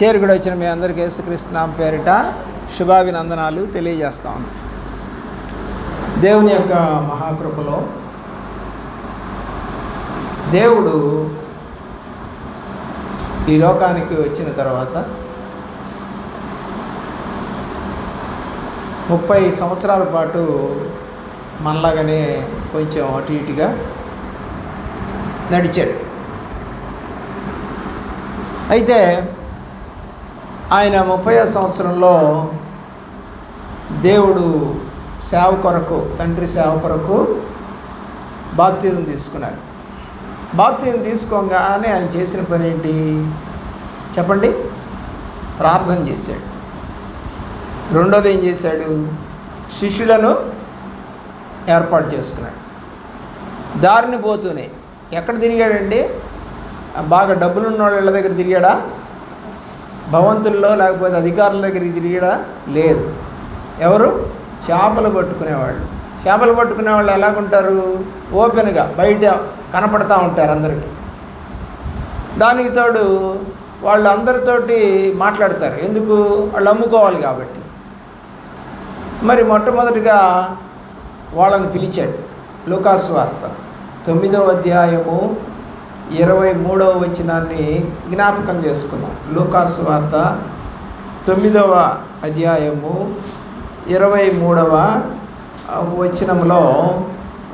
చేరుకుడు వచ్చిన మీ అందరికీ యేసుక్రీస్తునామ పేరిట శుభాభినందనాలు తెలియజేస్తా దేవుని యొక్క మహాకృపలో దేవుడు ఈ లోకానికి వచ్చిన తర్వాత ముప్పై సంవత్సరాల పాటు మనలాగానే కొంచెం అటు ఇటుగా నడిచాడు. అయితే ఆయన ముప్పై సంవత్సరంలో దేవుడు సేవ కొరకు తండ్రి సేవ కొరకు బాప్తిజం తీసుకున్నారు. బాప్తిజం తీసుకోగానే ఆయన చేసిన పని ఏంటి? చెప్పండి. ప్రార్థన చేశాడు. రెండోది ఏం చేశాడు? శిష్యులను ఏర్పాటు చేసుకున్నాడు. దారిని పోతూనే ఎక్కడ తిరిగాడండి? బాగా డబ్బులున్న వాళ్ళ దగ్గర తిరిగాడా? భవంతుల్లో లేకపోతే అధికారుల దగ్గరికి తిరిగడా లేదు. ఎవరు? చేపలు పట్టుకునేవాళ్ళు. చేపలు పట్టుకునే వాళ్ళు ఎలాగుంటారు? ఓపెన్గా బయట కనపడతా ఉంటారు అందరికీ. దానికి తోడు వాళ్ళు అందరితోటి మాట్లాడతారు. ఎందుకు? వాళ్ళు అమ్ముకోవాలి కాబట్టి. మరి మొట్టమొదటిగా వాళ్ళని పిలిచాడు. లూకాసు వార్త తొమ్మిదవ అధ్యాయము ఇరవై మూడవ వచనాన్ని జ్ఞాపకం చేసుకున్నాం. లూకాసు వార్త తొమ్మిదవ అధ్యాయము ఇరవై మూడవ వచనంలో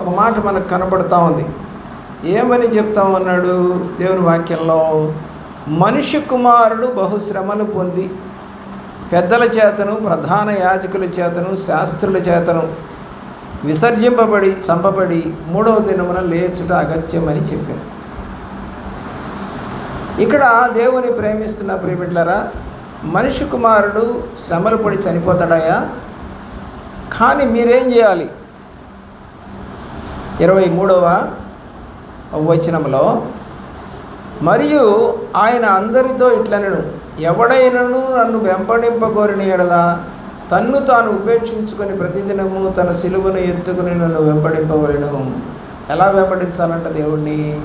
ఒక మాట మనకు కనబడుతూ ఉంది. ఏమని చెప్తా ఉన్నాడు దేవుని వాక్యంలో? మనుష్య కుమారుడు బహుశ్రమలు పొంది పెద్దల చేతను ప్రధాన యాజకుల చేతను శాస్త్రుల చేతను విసర్జింపబడి చంపబడి మూడవ దినమున లేచుట అగత్యమని చెప్పారు. ఇక్కడ దేవుని ప్రేమిస్తున్న ప్రియమిట్లరా మనిషి కుమారుడు శ్రమలు పడి చనిపోతాడయా కానీ మీరేం చేయాలి? ఇరవై మూడవ వచనంలో మరియు ఆయన అందరితో ఇట్లనను ఎవడైనను నన్ను వెంబడింపకోరిన ఎడలా తన్ను తాను ఉపేక్షించుకొని ప్రతిదినము తన సిలువను ఎత్తుకుని నన్ను వెంపడింపవలను. ఎలా వెంపడించాలంట దేవుణ్ణి?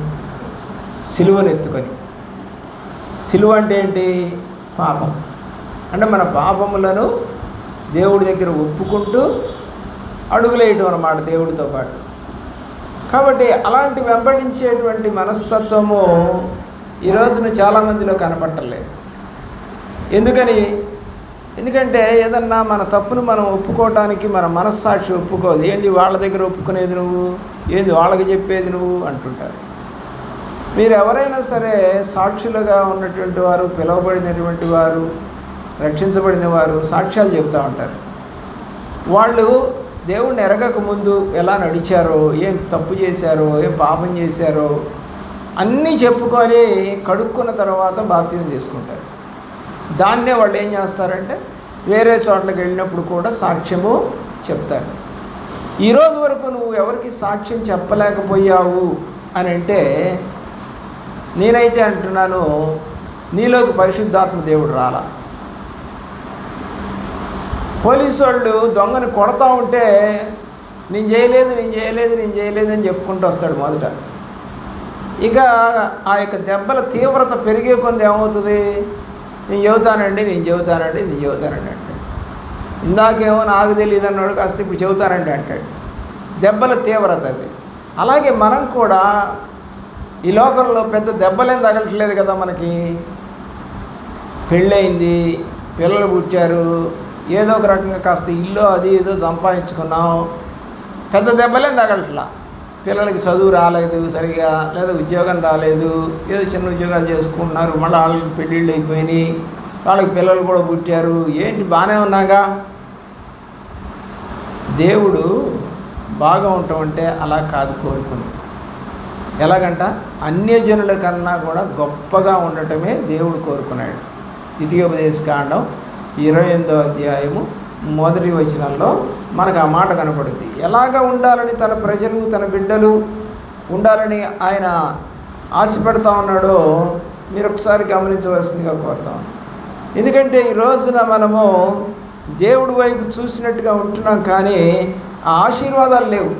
సిలువను ఎత్తుకొని. సిలువ అంటే ఏంటి? పాపం. అంటే మన పాపములను దేవుడి దగ్గర ఒప్పుకుంటూ అడుగులేయటం అన్నమాట దేవుడితో పాటు. కాబట్టి అలాంటి వెంబడించేటువంటి మనస్తత్వము ఈ రోజున చాలామందిలో కనపట్టలేదు ఎందుకని? ఎందుకంటే ఏదన్నా మన తప్పును మనం ఒప్పుకోవటానికి మన మనస్సాక్షి ఒప్పుకోదు. ఏంటి వాళ్ళ దగ్గర ఒప్పుకునేది నువ్వు? ఏంది వాళ్ళకి చెప్పేది నువ్వు? అంటుంటారు. మీరు ఎవరైనా సరే సాక్షులుగా ఉన్నటువంటి వారు పిలువబడినటువంటి వారు రక్షించబడిన వారు సాక్ష్యాలు చెప్తూ ఉంటారు. వాళ్ళు దేవుణ్ణి ఎరగక ముందు ఎలా నడిచారో ఏం తప్పు చేశారో ఏం పాపం చేశారో అన్నీ చెప్పుకొని కడుక్కున్న తర్వాత బాప్తిజం తీసుకుంటారు. దాన్నే వాళ్ళు ఏం చేస్తారంటే వేరే చోట్లకి వెళ్ళినప్పుడు కూడా సాక్ష్యము చెప్తారు. ఈరోజు వరకు నువ్వు ఎవరికి సాక్ష్యం చెప్పలేకపోయావు అని అంటే నేనైతే అంటున్నాను నీలోకి పరిశుద్ధాత్మ దేవుడు రాలా. పోలీసు వాళ్ళు దొంగని కొడతా ఉంటే నేను చేయలేదు నేను చేయలేదు నేను చేయలేదు అని చెప్పుకుంటూ వస్తాడు మొదట. ఇక ఆ యొక్క దెబ్బల తీవ్రత పెరిగే కొంత ఏమవుతుంది? నేను చెబుతానండి నేను చెబుతానండి నేను చెబుతానండి అంటాడు. ఇందాకేమో నాకు తెలియదు అన్నాడు కాస్త ఇప్పుడు చెబుతానండి అంటాడు. దెబ్బల తీవ్రత అది. అలాగే మనం కూడా ఈ లోకంలో పెద్ద దెబ్బలేం తగలట్లేదు కదా మనకి. పెళ్ళయింది పిల్లలు పుట్టారు ఏదో ఒక రకంగా కాస్త ఇల్లు అది ఏదో సంపాదించుకున్నాం. పెద్ద దెబ్బలేం తగలట్లా. పిల్లలకి చదువు రాలేదు సరిగా లేదా ఉద్యోగం రాలేదు ఏదో చిన్న ఉద్యోగాలు చేసుకుంటున్నారు మళ్ళీ వాళ్ళకి పెళ్ళిళ్ళు అయిపోయినాయి వాళ్ళకి పిల్లలు కూడా పుట్టారు. ఏంటి బాగానే ఉన్నాగా? దేవుడు బాగా ఉండటం అంటే అలా కాదు కోరుకుంది. ఎలాగంట? అన్యజనుల కన్నా కూడా గొప్పగా ఉండటమే దేవుడు కోరుకున్నాడు. ద్వితీయోపదేశకాండం ఇరవై ఎనిమిదో అధ్యాయము మొదటి వచనంలో మనకు ఆ మాట కనపడుద్ది. ఎలాగ ఉండాలని తన ప్రజలు తన బిడ్డలు ఉండాలని ఆయన ఆశపడతా ఉన్నాడో మీరు ఒకసారి గమనించవలసిందిగా కోరుతాం ఎందుకంటే ఈ రోజున మనము దేవుడి వైపు చూసినట్టుగా ఉంటున్నాం కానీ ఆ ఆశీర్వాదాలు లేవు.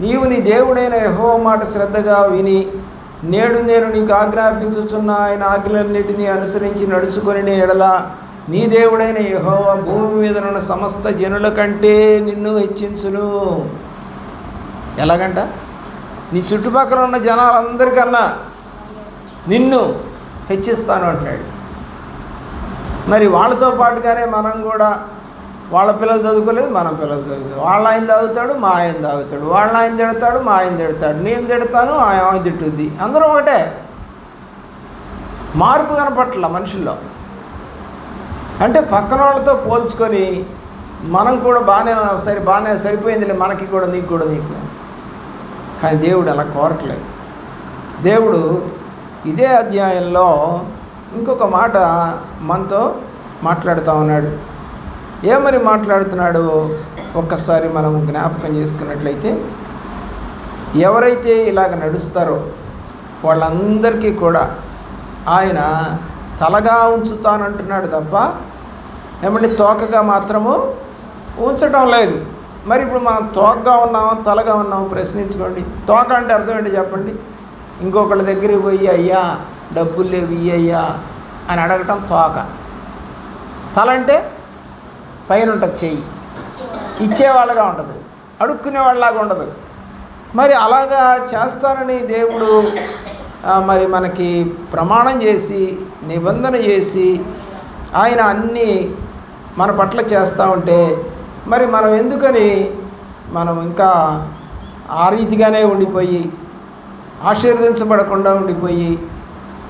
నీవు నీ దేవుడైన యహో మాట శ్రద్ధగా విని నేడు నేను నీకు ఆజ్ఞాపించుచున్న ఆయన ఆజ్ఞలన్నిటినీ అనుసరించి నడుచుకొని ఎడల నీ దేవుడైన యహోవ భూమి మీద ఉన్న సమస్త జనుల కంటే నిన్ను హెచ్చించును. ఎలాగంట? నీ చుట్టుపక్కల ఉన్న జనాలందరికన్నా నిన్ను హెచ్చిస్తాను అంటున్నాడు. మరి వాళ్ళతో పాటుగానే మనం కూడా వాళ్ళ పిల్లలు చదువుకోలేదు మన పిల్లలు చదువుకోలేదు. వాళ్ళ ఆయన తాగుతాడు మా ఆయన తాగుతాడు. వాళ్ళ ఆయన తిడతాడు మా ఆయన తిడతాడు. నేను తిడతాను ఆయన ఆయన తిట్టుద్ది. అందరూ ఒకటే. మార్పు కనపట్ల మనుషుల్లో. అంటే పక్కన వాళ్ళతో పోల్చుకొని మనం కూడా బాగానే సరి బాగానే సరిపోయిందిలే మనకి కూడా నీకు కూడా నీకు కానీ దేవుడు అలా కోరట్లేదు. దేవుడు ఇదే అధ్యాయంలో ఇంకొక మాట మనతో మాట్లాడుతూ ఉన్నాడు. ఏమని మాట్లాడుతున్నాడు ఒక్కసారి మనం జ్ఞాపకం చేసుకున్నట్లయితే ఎవరైతే ఇలాగ నడుస్తారో వాళ్ళందరికీ కూడా ఆయన తలగా ఉంచుతానంటున్నాడు తప్ప ఏమంటే తోకగా మాత్రము ఉంచడం లేదు. మరి ఇప్పుడు మనం తోకగా ఉన్నామా తలగా ఉన్నామా ప్రశ్నించుకోండి. తోక అంటే అర్థం ఏంటి చెప్పండి? ఇంకొకళ్ళ దగ్గరికి పోయి అయ్యా డబ్బులు లేవు ఇయ్యయ్యా అని అడగటం తోక. తల అంటే పైన ఉంటుంది చెయ్యి. ఇచ్చేవాళ్ళగా ఉంటుంది. అడుక్కునే వాళ్ళలాగా ఉండదు. మరి అలాగా చేస్తానని దేవుడు మరి మనకి ప్రమాణం చేసి నిబంధన చేసి ఆయన అన్నీ మన పట్ల చేస్తూ ఉంటే మరి మనం ఎందుకని మనం ఇంకా ఆ రీతిగానే ఉండిపోయి ఆశీర్వదించబడకుండా ఉండిపోయి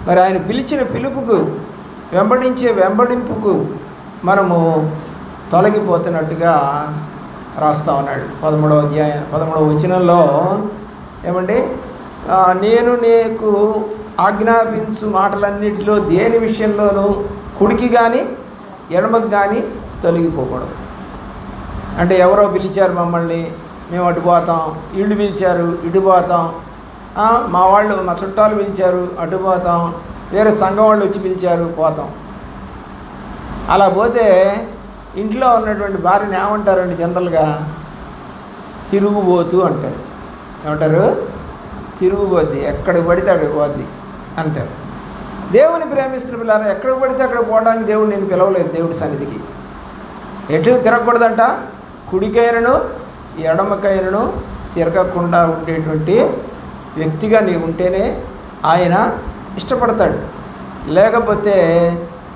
మరి ఆయన పిలిచిన పిలుపుకు వెంబడించే వెంబడింపుకు మనము తొలగిపోతున్నట్టుగా రాస్తా ఉన్నాడు. పదమూడవ అధ్యాయం పదమూడవ వచనంలో ఏమండి నేను నీకు ఆజ్ఞాపించు మాటలన్నిటిలో దేని విషయంలోనూ కుడికి కానీ ఎడమకు కానీ తొలగిపోకూడదు. అంటే ఎవరో పిలిచారు మమ్మల్ని మేము అటు పోతాం ఇళ్ళు పిలిచారు ఇటు పోతాం మా వాళ్ళు మా చుట్టాలు పిలిచారు అటు పోతాం వేరే సంఘం వాళ్ళు వచ్చి పిలిచారు పోతాం. అలా పోతే ఇంట్లో ఉన్నటువంటి భార్యని ఏమంటారండి జనరల్గా? తిరుగుబోతు అంటారు. ఏమంటారు? తిరుగుబోద్ది ఎక్కడికి పడితే అక్కడికి పోద్ది అంటారు. దేవుని ప్రేమిస్తున్న పిల్లలు ఎక్కడికి పడితే అక్కడ పోవడానికి దేవుడు నేను పిలవలేదు దేవుడి సన్నిధికి. ఎటు తిరగకూడదంట? కుడికైనను ఎడమకైనను తిరగకుండా ఉండేటువంటి వ్యక్తిగా నీవు ఉంటేనే ఆయన ఇష్టపడతాడు. లేకపోతే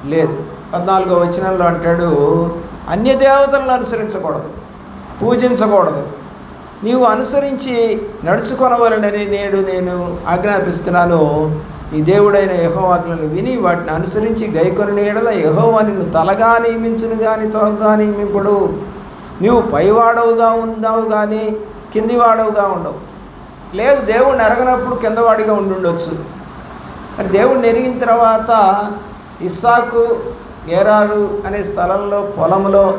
లేదు. పద్నాలుగో వచనంలో అంటాడు అన్య దేవతలను అనుసరించకూడదు పూజించకూడదు. నీవు అనుసరించి నడుచుకొనవలనని నేడు నేను ఆజ్ఞాపిస్తున్నాను. నీ దేవుడైన యహోవాజ్ఞలను విని వాటిని అనుసరించి గైకొని ఎడల యహోవా నిన్ను తలగా నియమించును కానీ తోగ్గా నియమింపుడు. నీవు పైవాడవుగా ఉందావు కానీ కిందివాడవుగా ఉండవు. లేదు దేవుడిని ఎరగనప్పుడు కిందవాడిగా ఉండుండొచ్చు. మరి దేవుడిని ఎరిగిన తర్వాత ఇస్సాకు గేరారు అనే స్థలంలో పొలంలో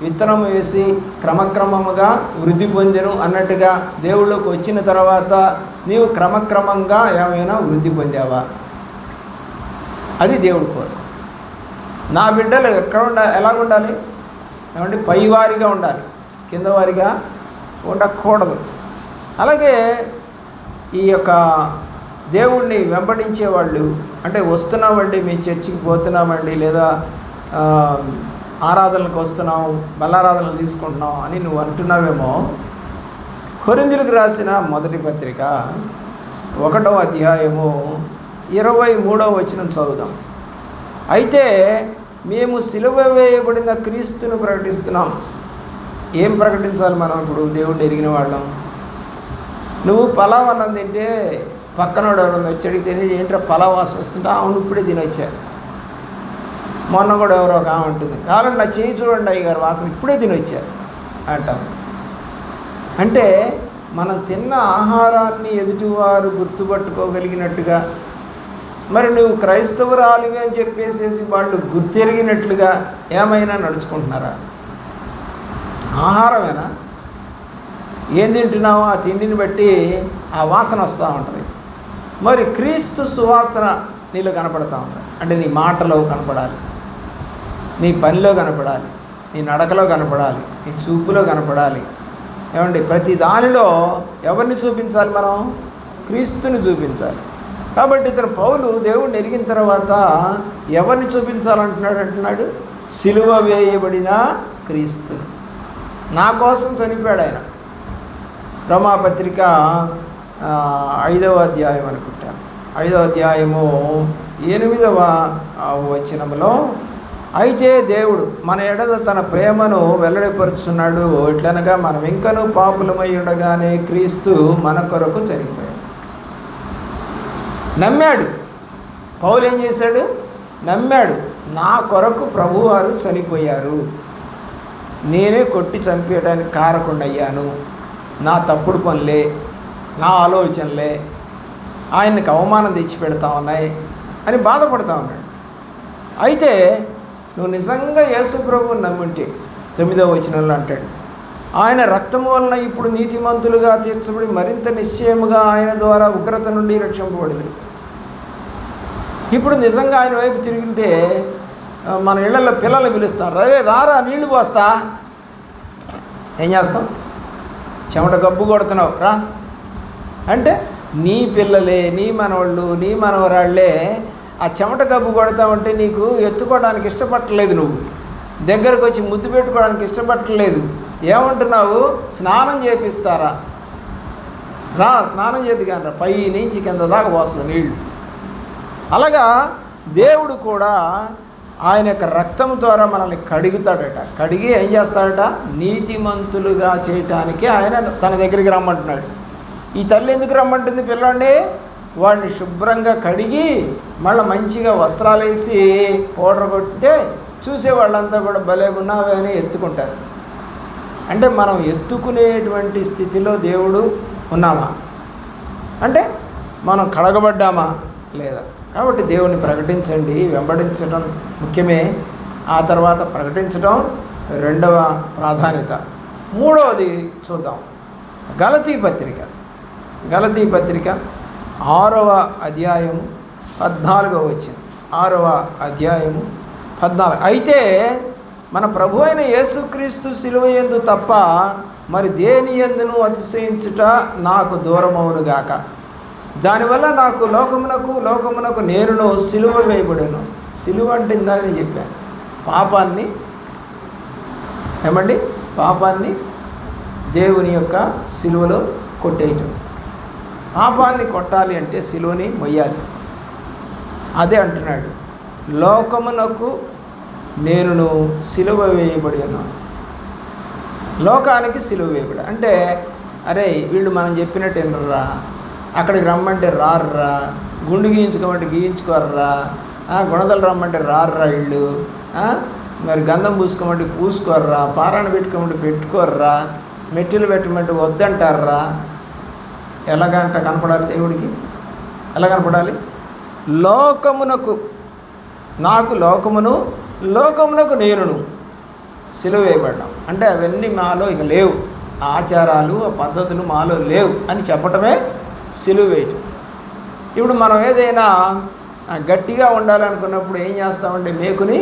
విత్తనం వేసి క్రమక్రమముగా వృద్ధి పొందెను అన్నట్టుగా దేవుళ్ళకి వచ్చిన తర్వాత నీవు క్రమక్రమంగా ఏమైనా వృద్ధి పొందావా? అది దేవుడి కోరిక. నా బిడ్డలు ఎక్కడ ఉండ ఎలా ఉండాలి? ఏమంటే పైవారిగా ఉండాలి. కిందవారిగా ఉండకూడదు. అలాగే ఈ యొక్క దేవుణ్ణి వెంబడించే వాళ్ళు అంటే వస్తున్నామండి మేము చర్చికి పోతున్నామండి లేదా ఆరాధనలకు వస్తున్నాం బలారాధనలు తీసుకుంటున్నాం అని నువ్వు అంటున్నావేమో. కొరిందులకు రాసిన మొదటి పత్రిక ఒకటవ అధ్యాయము ఇరవై మూడవ వచనం చదువుదాం. అయితే మేము సిలువ వేయబడిన క్రీస్తును ప్రకటిస్తున్నాం. ఏం ప్రకటించాలి మనం ఇప్పుడు? దేవుడిని ఎరిగిన వాళ్ళం. నువ్వు పలావన్నం తింటే పక్కనోడు ఎవరైనా వచ్చి అడిగితే ఏంట్రా పలా వాసన వస్తుంటే అవును ఇప్పుడే తినొచ్చారు మొన్న కూడా ఎవరో ఒక ఆమె ఉంటుంది. కావాలండి నా చేయి చూడండి అయ్యగారు వాసన ఇప్పుడే తినొచ్చారు అంటాం. అంటే మనం తిన్న ఆహారాన్ని ఎదుటివారు గుర్తుపట్టుకోగలిగినట్టుగా మరి నువ్వు క్రైస్తవురాలివి అని చెప్పేసేసి వాళ్ళు గుర్తెరిగినట్లుగా ఏమైనా నడుచుకుంటున్నారా? ఆహారమేనా? ఏం తింటున్నావో? ఆ తిండిని బట్టి ఆ వాసన వస్తూ ఉంటుంది. మరి క్రీస్తు సువాసన నీలో కనపడతా ఉంది. అంటే నీ మాటలో కనపడాలి. నీ పనిలో కనపడాలి. నీ నడకలో కనపడాలి. నీ చూపులో కనపడాలి. ఏమండి? ప్రతి దానిలో ఎవరిని చూపించాలి మనం? క్రీస్తుని చూపించాలి. కాబట్టి ఇతను పౌలు దేవుడిని ఎరిగిన తర్వాత ఎవరిని చూపించాలంటున్నాడు అంటున్నాడు? సిలువ వేయబడిన క్రీస్తుని. నా కోసం చనిపోయాడు ఆయన. రమాపత్రిక ఐదవ అధ్యాయం అనుకుంటాను. ఐదవ అధ్యాయము ఎనిమిదవ వచనంలో అయితే దేవుడు మన ఎడల తన ప్రేమను వెల్లడిపరుచున్నాడు. ఎట్లనగా మనం ఇంకనూ పాపులమై ఉండగానే క్రీస్తు మన కొరకు చనిపోయాడు. నమ్మాడు. పౌలు ఏం చేశాడు? నమ్మాడు. నా కొరకు ప్రభువారు చనిపోయారు. నేనే కొట్టి చంపేయడానికి కారకుండా అయ్యాను. నా తప్పుడు పనులే నా ఆలోచనలే ఆయనకి అవమానం తెచ్చి పెడతా ఉన్నాయి అని బాధపడతా ఉన్నాడు. అయితే నువ్వు నిజంగా యేసు నమ్ముంటే తొమ్మిదవ వచనంలో అంటాడు ఆయన రక్తము వలన ఇప్పుడు నీతిమంతులుగా తీర్చబడి మరింత నిశ్చయముగా ఆయన ద్వారా ఉగ్రత నుండి రక్షింపబడింది ఇప్పుడు నిజంగా ఆయన వైపు తిరిగింటే మన ఇళ్ళలో పిల్లలు పిలుస్తారు అరే రారా నీళ్ళు పోస్తా. ఏం చేస్తాం? చెమట గబ్బు కొడుతున్నావు రా. అంటే నీ పిల్లలే నీ మనవాళ్ళు నీ మనవరాళ్ళే ఆ చెమట గబ్బు కొడతా ఉంటే నీకు ఎత్తుకోవడానికి ఇష్టపడట్లేదు నువ్వు. దగ్గరకు వచ్చి ముద్దు పెట్టుకోవడానికి ఇష్టపడట్లేదు. ఏమంటున్నావు? స్నానం చేపిస్తారా? రా స్నానం చేతి కానీ పై నుంచి కింద దాకా పోస్తుంది నీళ్ళు. అలాగా దేవుడు కూడా ఆయన యొక్క రక్తం ద్వారా మనల్ని కడుగుతాడట. కడిగి ఏం చేస్తాడట? నీతిమంతులుగా చేయటానికి ఆయన తన దగ్గరికి రమ్మంటున్నాడు. ఈ తల్లి ఎందుకు రమ్మంటుంది పిల్లండి? వాడిని శుభ్రంగా కడిగి మళ్ళీ మంచిగా వస్త్రాలు వేసి పౌడర్ కొట్టితే చూసే వాళ్ళంతా కూడా భలేగున్నావే అని ఎత్తుకుంటారు. అంటే మనం ఎత్తుకునేటువంటి స్థితిలో దేవుడు ఉన్నామా? అంటే మనం కడగబడ్డామా? లేదా? కాబట్టి దేవుని ప్రకటించండి వెంబడించడం ముఖ్యమే. ఆ తర్వాత ప్రకటించడం రెండవ ప్రాధాన్యత. మూడవది చూద్దాం. గలతీ పత్రిక. గలతీ పత్రిక ఆరవ అధ్యాయము పద్నాలుగవ వచ్చింది ఆరవ అధ్యాయము పద్నాలుగు. అయితే మన ప్రభు అయిన యేసుక్రీస్తు సిలువ యందు తప్ప మరి దేని ఎందును అతిశయించుట నాకు దూరమవునుగాక దానివల్ల నాకు లోకమునకు లోకమునకు నేరును సిలువ వేయబడను. సిలువ అంటే ఇందాక నేను చెప్పాను. పాపాన్ని ఏమండి? పాపాన్ని దేవుని యొక్క సిలువలో కొట్టేయటం. పాపాన్ని కొట్టాలి అంటే సిలువని మొయ్యాలి. అదే అంటున్నాడు లోకమునకు నేనును సిలువ వేయబడి ఉన్నాను. లోకానికి సిలువ వేయబడి అంటే అరే వీళ్ళు మనం చెప్పినట్టు వినరా అక్కడికి రమ్మంటే రారురా. గుండు గీయించుకోమంటే గీయించుకోర్రా. గుణదలు రమ్మంటే రారురా వీళ్ళు. మరి గంధం పూసుకోమంటే పూసుకోర్రా. పారాయణ పెట్టుకోమంటే పెట్టుకోర్రా. మెట్టిలు పెట్టమంటే వద్దంటారా ఎలాగంట కనపడాలి దేవుడికి? ఎలా కనపడాలి? లోకమునకు నాకు లోకమును లోకమునకు నేనును సిలువ వేయబడ్డాం అంటే అవన్నీ మాలో ఇక లేవు. ఆచారాలు ఆ పద్ధతులు మాలో లేవు అని చెప్పటమే సిలువ వేయటం ఇప్పుడు మనం ఏదైనా గట్టిగా ఉండాలనుకున్నప్పుడు ఏం చేస్తామంటే మేకుని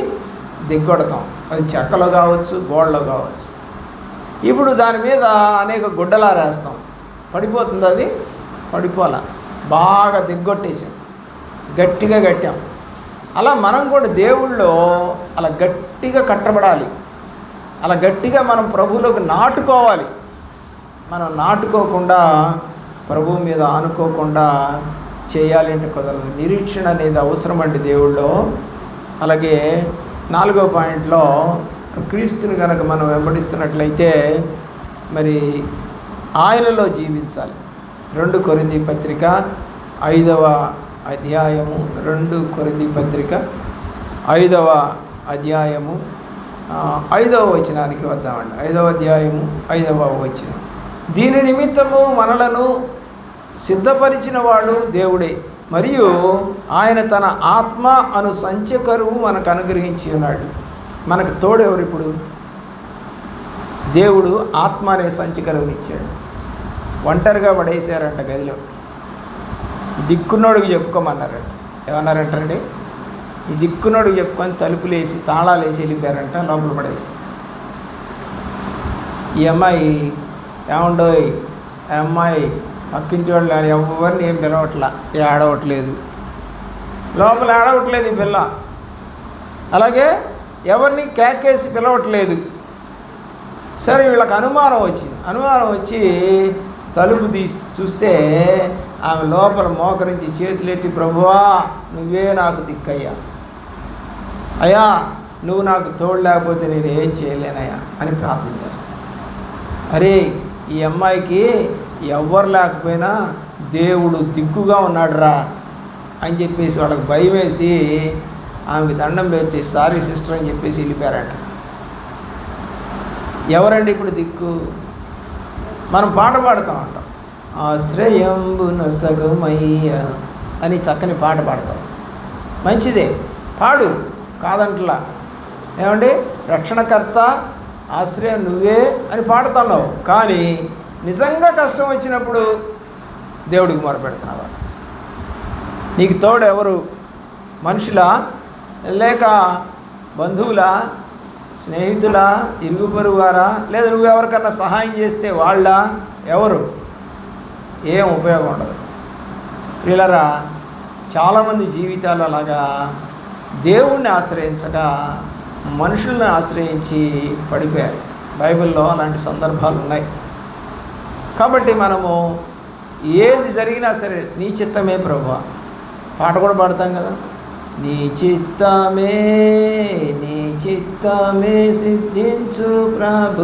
దిగ్గొడతాం. అది చెక్కలో కావచ్చు గోడలో కావచ్చు. ఇప్పుడు దాని మీద అనేక గుడ్డలారేస్తాం. పడిపోతుంది అది పడిపోలా బాగా దిగ్గొట్టేసాం. గట్టిగా కట్టాం. అలా మనం కూడా దేవుళ్ళో అలా గట్టిగా కట్టబడాలి. అలా గట్టిగా మనం ప్రభువులోకి నాటుకోవాలి. మనం నాటుకోకుండా ప్రభువు మీద ఆనుకోకుండా చేయాలి అంటే కుదరదు. నిరీక్షణ అనేది అవసరం అండి దేవుళ్ళో. అలాగే నాలుగో పాయింట్లో క్రీస్తుని కనుక మనం వెంబడిస్తున్నట్లయితే మరి ఆయనలో జీవించాలి. రెండు కొరింది పత్రిక ఐదవ అధ్యాయము రెండు కొరింది పత్రిక ఐదవ అధ్యాయము ఐదవ వచనానికి వద్దామండి. ఐదవ అధ్యాయము ఐదవ వచనం. దీని నిమిత్తము మనలను సిద్ధపరిచిన వాడు దేవుడే. మరియు ఆయన తన ఆత్మ అను సంచకరువు మనకు అనుగ్రహించి ఉన్నాడు. మనకు తోడు ఇప్పుడు? దేవుడు ఆత్మ అనే సంచకరువునిచ్చాడు ఒంటరిగా పడేసారంట గదిలో. దిక్కున్నోడికి చెప్పుకోమన్నారంట. ఏమన్నారంటండి? ఈ దిక్కున్నోడికి చెప్పుకొని తలుపులు వేసి తాళాలు వేసి వెళ్ళిపోయారంట లోపల పడేసి. ఈ అమ్మాయి ఏమండోయ్ ఆ అమ్మాయి పక్కింటి వాళ్ళు ఎవరిని ఏం పిలవట్లా ఆడవట్లేదు లోపల ఆడవట్లేదు ఈ పిల్ల. అలాగే ఎవరిని కేకేసి పిలవట్లేదు. సరే వీళ్ళకి అనుమానం వచ్చింది. అనుమానం వచ్చి తలుపు తీసి చూస్తే ఆమె లోపల మోకరించి చేతులెత్తి ప్రభువా నువ్వే నాకు దిక్కయ్యా. అయ్యా నువ్వు నాకు తోడు లేకపోతే నేను ఏం చేయలేనయ్యా అని ప్రార్థన చేస్తాను అరే ఈ అమ్మాయికి ఎవ్వరు లేకపోయినా దేవుడు దిక్కుగా ఉన్నాడురా అని చెప్పేసి వాళ్ళకి భయం వేసి ఆమెకి దండం పెట్టి సారీ సిస్టర్ అని చెప్పేసి వెళ్ళిపోయారంట. ఎవరండి ఇప్పుడు దిక్కు? మనం పాట పాడుతూ ఉంటాం ఆశ్రయంబున సగమయ్య అని చక్కని పాట పాడతాం. మంచిదే. పాడు. కాదంట్లా. ఏమండి? రక్షణకర్త ఆశ్రయం నువ్వే అని పాడుతున్నావు. కానీ నిజంగా కష్టం వచ్చినప్పుడు దేవుడికి మొరపెడుతున్నావా నీకు తోడు ఎవరు మనుషులా? లేక బంధువులా? స్నేహితుల ఇరుగు పొరుగు వారా లేదా నువ్వు ఎవరికన్నా సహాయం చేస్తే వాళ్ళ ఎవరు? ఏం ఉపయోగం ఉండదు. ప్రియులరా చాలామంది జీవితాలు అలాగా దేవుణ్ణి ఆశ్రయించక మనుషుల్ని ఆశ్రయించి పడిపోయారు. బైబిల్లో అలాంటి సందర్భాలు ఉన్నాయి. కాబట్టి మనము ఏది జరిగినా సరే నీ చిత్తమే ప్రభు పాట కూడా పాడతాం కదా? నీ చిత్తమే నీ చిత్తమే సిద్ధించు ప్రభు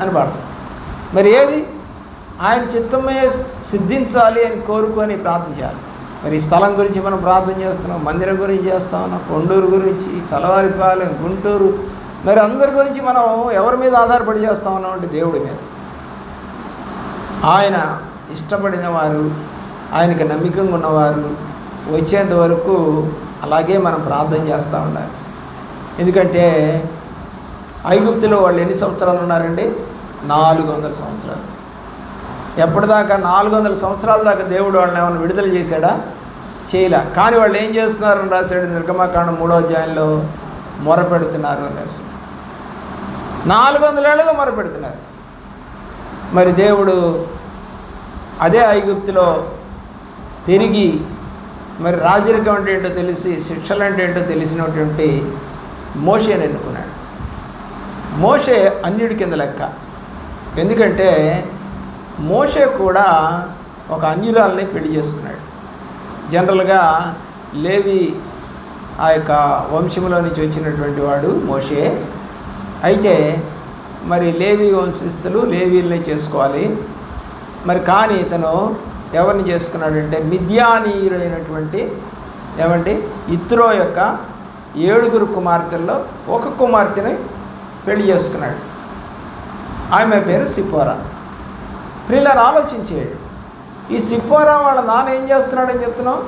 అని పాడతాం. మరి ఏది? ఆయన చిత్తమే సిద్ధించాలి అని కోరుకొని ప్రార్థించాలి మరి ఈ స్థలం గురించి మనం ప్రార్థన చేస్తున్నాం మందిరం గురించి చేస్తా ఉన్నాం కొండూరు గురించి చలవారిపాలెం గుంటూరు. మరి అందరి గురించి మనం ఎవరి మీద ఆధారపడి చేస్తా ఉన్నాం అంటే దేవుడి మీద. ఆయన ఇష్టపడిన వారు ఆయనకి నమ్మకంగా ఉన్నవారు వచ్చేంత వరకు అలాగే మనం ప్రార్థన చేస్తూ ఉండాలి. ఎందుకంటే ఐగుప్తులో వాళ్ళు ఎన్ని సంవత్సరాలు ఉన్నారండి? నాలుగు వందల సంవత్సరాలు. ఎప్పటిదాకా నాలుగు వందల సంవత్సరాల దాకా దేవుడు వాళ్ళని ఏమైనా విడుదల చేశాడా? చేయలే. కానీ వాళ్ళు ఏం చేస్తున్నారని రాశాడు? నిర్గమాకాండం మూడో అధ్యాయంలో మొరపెడుతున్నారు అని రాశాడు. నాలుగు వందల ఏళ్ళుగా మొరపెడుతున్నారు. మరి దేవుడు అదే ఐగుప్తులో పెరిగి మరి రాజరికం అంటే ఏంటో తెలిసి శిక్షలు అంటే ఏంటో తెలిసినటువంటి మోషేని ఎన్నుకున్నాడు. మోషే అన్యుడి కింద లెక్క. ఎందుకంటే మోషే కూడా ఒక అన్యురాల్ని పెళ్ళి చేసుకున్నాడు. జనరల్గా లేవి ఆ యొక్క వంశంలో నుంచి వచ్చినటువంటి వాడు మోషే. అయితే మరి లేవి వంశస్థులు లేవీల్ని చేసుకోవాలి. మరి కానీ ఇతను ఎవరిని చేసుకున్నాడంటే మిథ్యానీయుడైనటువంటి ఏమంటే ఇత్రో యొక్క ఏడుగురు కుమార్తెల్లో ఒక కుమార్తెని పెళ్ళి చేసుకున్నాడు. ఆమె పేరు సిపోరా ప్రియులను ఆలోచించేయడు ఈ సిపోరా వాళ్ళ నాన్న ఏం చేస్తున్నాడని చెప్తున్నాం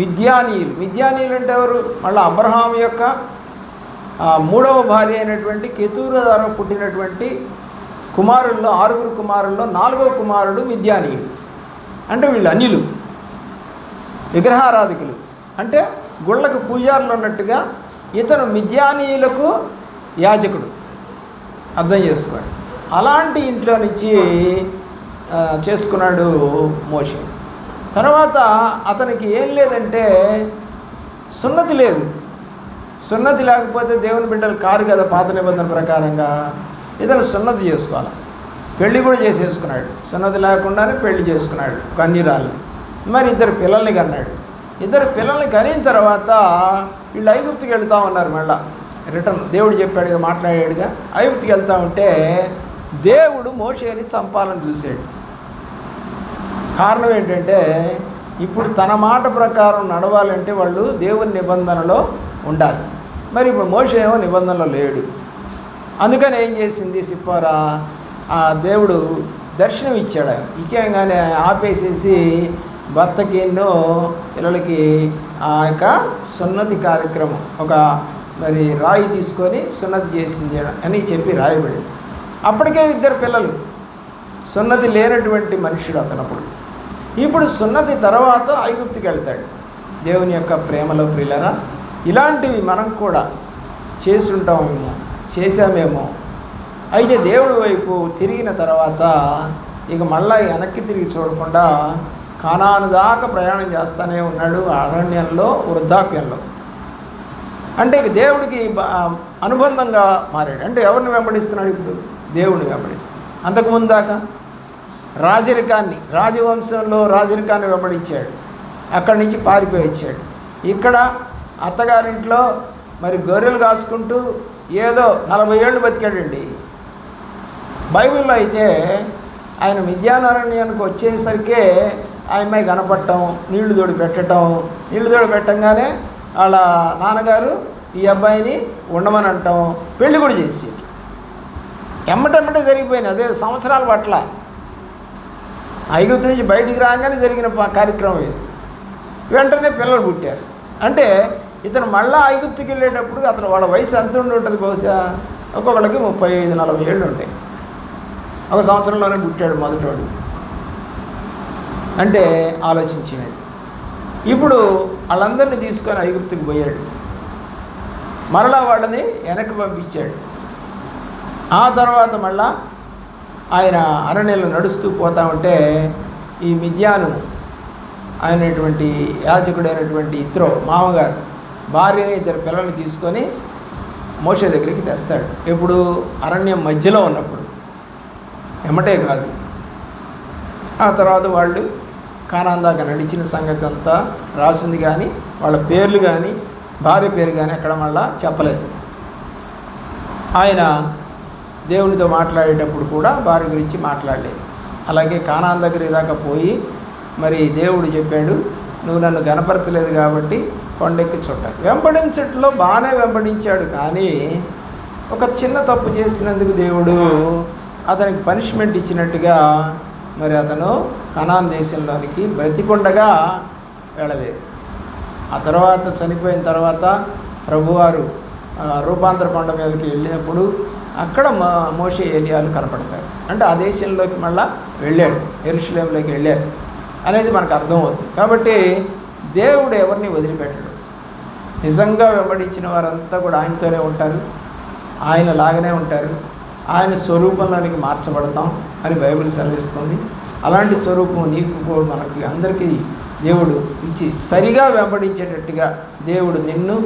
మిథ్యానీయులు. మిథ్యానీయులు అంటే ఎవరు? మళ్ళీ అబ్రహాం యొక్క మూడవ భార్య అయినటువంటి కెతూరు ద్వారా పుట్టినటువంటి కుమారుల్లో ఆరుగురు కుమారుల్లో నాలుగవ కుమారుడు మిథ్యానీయుడు. అంటే వీళ్ళు అన్యులు విగ్రహారాధికులు. అంటే గుళ్ళకు పూజారులు ఉన్నట్టుగా ఇతను మిథ్యానీయులకు యాజకుడు. అర్థం చేసుకోండి. అలాంటి ఇంట్లో నుంచి చేసుకున్నాడు మోషే. తర్వాత అతనికి ఏం లేదంటే సున్నతి లేదు. సున్నతి లేకపోతే దేవుని బిడ్డలు కారు కదా పాత నిబంధన ప్రకారంగా. ఇతను సున్నతి చేసుకోవాలి. పెళ్ళి కూడా చేసేసుకున్నాడు. సున్నతి లేకుండానే పెళ్ళి చేసుకున్నాడు కన్నీరాల్ని. మరి ఇద్దరు పిల్లల్ని కన్నాడు. ఇద్దరు పిల్లల్ని కనిన తర్వాత వీళ్ళు ఐగుప్తికి వెళ్తూ ఉన్నారు మళ్ళా. రిటర్న్ దేవుడు చెప్పాడుగా మాట్లాడాడుగా. ఐగుప్తికి వెళ్తూ ఉంటే దేవుడు మోషేని చంపాలని చూశాడు. కారణం ఏంటంటే ఇప్పుడు తన మాట ప్రకారం నడవాలంటే వాళ్ళు దేవుని నిబంధనలో ఉండాలి. మరి ఇప్పుడు మోషేమో నిబంధనలో లేడు. అందుకని ఏం చేసింది సిప్పారా? దేవుడు దర్శనం ఇచ్చాడు ఇచ్చేయంగానే ఆపేసేసి భర్తకి ఎన్నో పిల్లలకి ఆ యొక్క సున్నతి కార్యక్రమం ఒక మరి రాయి తీసుకొని సున్నతి చేసింది అని చెప్పి రాయబడింది. అప్పటికే ఇద్దరు పిల్లలు. సున్నతి లేనటువంటి మనుషుడు అతనప్పుడు. ఇప్పుడు సున్నతి తర్వాత ఐగుప్తికి వెళ్తాడు. దేవుని యొక్క ప్రేమలో ప్రిల్లరా ఇలాంటివి మనం కూడా చేసుంటామేమో చేశామేమో అయితే దేవుడి వైపు తిరిగిన తర్వాత ఇక మళ్ళా వెనక్కి తిరిగి చూడకుండా కానాను దాకా ప్రయాణం చేస్తూనే ఉన్నాడు అరణ్యంలో వృద్ధాప్యంలో. అంటే ఇక దేవుడికి అనుబంధంగా మారాడు. అంటే ఎవరిని వెంబడిస్తున్నాడు ఇప్పుడు? దేవుడిని వెంబడిస్తున్నాడు. అంతకుముందు దాకా రాజరికాన్ని రాజవంశంలో రాజరికాన్ని వెంబడించాడు. అక్కడి నుంచి పారిపోయి వచ్చాడు. ఇక్కడ అత్తగారింట్లో మరి గొర్రెలు కాసుకుంటూ ఏదో నలభై ఏళ్ళు బతికాడండి. బైబిల్లో అయితే ఆయన విద్యానారణ్యానికి వచ్చేసరికే ఆ అమ్మాయి కనపడటం నీళ్ళు తోడి పెట్టడం నీళ్ళు తోడి పెట్టంగానే వాళ్ళ నాన్నగారు ఈ అబ్బాయిని ఉండమని అంటాం పెళ్ళి కూడా చేసి ఎమ్మటెమ్మటే జరిగిపోయింది. అదే సంవత్సరాల పట్ల. ఐగుప్తు నుంచి బయటికి రాగానే జరిగిన కార్యక్రమం ఇది. వెంటనే పిల్లలు పుట్టారు. అంటే ఇతను మళ్ళా ఐగుప్తుకి వెళ్ళేటప్పుడు అతను వాళ్ళ వయసు ఎంత ఉండి ఉంటుంది బహుశా? ఒక్కొక్కళ్ళకి ముప్పై ఐదు నలభై ఏళ్ళు ఉంటాయి. ఒక సంవత్సరంలోనే పుట్టాడు మొదటోడు. అంటే ఆలోచించినాడు ఇప్పుడు వాళ్ళందరినీ తీసుకొని ఐగుప్తుకి పోయాడు. మరలా వాళ్ళని వెనక్కి పంపించాడు. ఆ తర్వాత మళ్ళా ఆయన అరణ్యంలో నడుస్తూ పోతా ఉంటే ఈ మిథ్యాను అయినటువంటి యాజకుడైనటువంటి ఇత్రో మామగారు భార్యని ఇద్దరు పిల్లల్ని తీసుకొని మోషే దగ్గరికి తెస్తాడు. ఎప్పుడు అరణ్యం మధ్యలో ఉన్నప్పుడు. ఎమ్మటే కాదు. ఆ తర్వాత వాళ్ళు కానాందాక నడిచిన సంగతి అంతా రాసింది కానీ వాళ్ళ పేర్లు కానీ భార్య పేరు కానీ ఎక్కడ మళ్ళా చెప్పలేదు. ఆయన దేవునితో మాట్లాడేటప్పుడు కూడా భార్య గురించి మాట్లాడలేదు. అలాగే కానాన్ దగ్గర దాకా పోయి మరి దేవుడు చెప్పాడు నువ్వు నన్ను గనపరచలేదు కాబట్టి కొండెక్కి చుట్టాడు వెంబడించట్లో బాగానే వెంబడించాడు కానీ ఒక చిన్న తప్పు చేసినందుకు దేవుడు అతనికి పనిష్మెంట్ ఇచ్చినట్టుగా మరి అతను కనాన్ దేశంలోనికి బ్రతికొండగా వెళ్ళలేదు. ఆ తర్వాత చనిపోయిన తర్వాత ప్రభువారు రూపాంతర కొండ మీదకి వెళ్ళినప్పుడు అక్కడ మా మోషే ఏరియాలు కనపడతారు అంటే ఆ దేశంలోకి మళ్ళా వెళ్ళాడు ఎరుషులేంలోకి వెళ్ళారు అనేది మనకు అర్థమవుతుంది. కాబట్టి దేవుడు ఎవరిని వదిలిపెట్టడు. నిజంగా వెంబడించిన వారంతా కూడా ఆయనతోనే ఉంటారు. ఆయన లాగానే ఉంటారు. ఆయన స్వరూపంలోనికి మార్చబడతాం అని బైబిల్ సెలవిస్తుంది. అలాంటి స్వరూపం నీకు కూడా మనకి అందరికీ దేవుడు ఇచ్చి సరిగా వెంబడించేటట్టుగా దేవుడు నిన్ను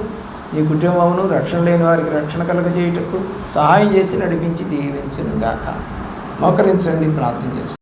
నీ కుటుంబమును రక్షణ లేని వారికి రక్షణ కలగజేయుటకు సహాయం చేసి నడిపించి దీవించును గాక మోకరించండి ప్రార్థన చేస్తాను